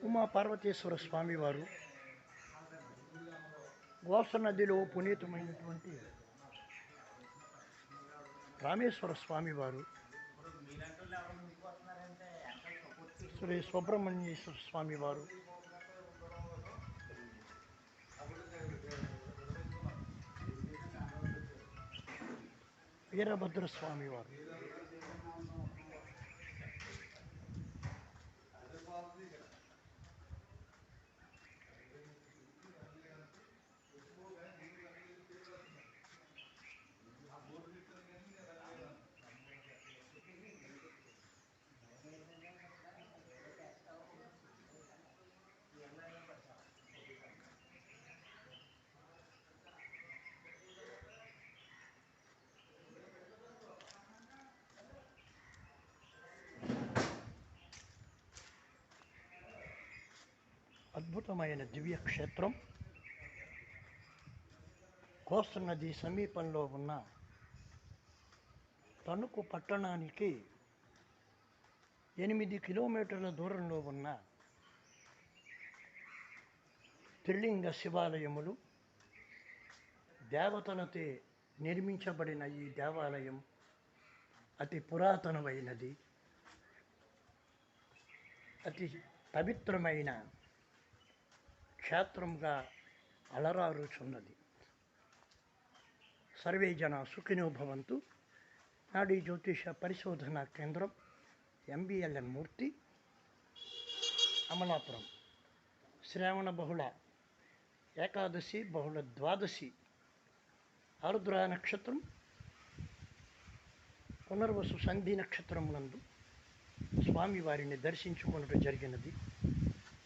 ఉమా పార్వతీశ్వర స్వామివారు గోస నదిలో పునీతమైనటువంటి రామేశ్వర స్వామివారు శ్రీ సుబ్రహ్మణ్యేశ్వర స్వామివారు వీరభద్ర స్వామివారు అద్భుతమైన దివ్య క్షేత్రం. కోస్త నది సమీపంలో ఉన్న తణుకు పట్టణానికి ఎనిమిది కిలోమీటర్ల దూరంలో ఉన్న త్రిలింగ శివాలయములు దేవతలతో నిర్మించబడిన ఈ దేవాలయం అతి పురాతనమైనది. అతి పవిత్రమైన క్షేత్రంగా అలరారుచున్నది. సర్వే జన సుఖినో భవంతు. నాడీ జ్యోతిష పరిశోధన కేంద్రం ఎంబీఎల్ఎన్ మూర్తి అమలాపురం. శ్రావణ బహుళ ఏకాదశి బహుళ ద్వాదశి ఆరుద్ర నక్షత్రం పునర్వసు సంధి నక్షత్రం నందు స్వామివారిని దర్శించుకున్నట్టు జరిగినది.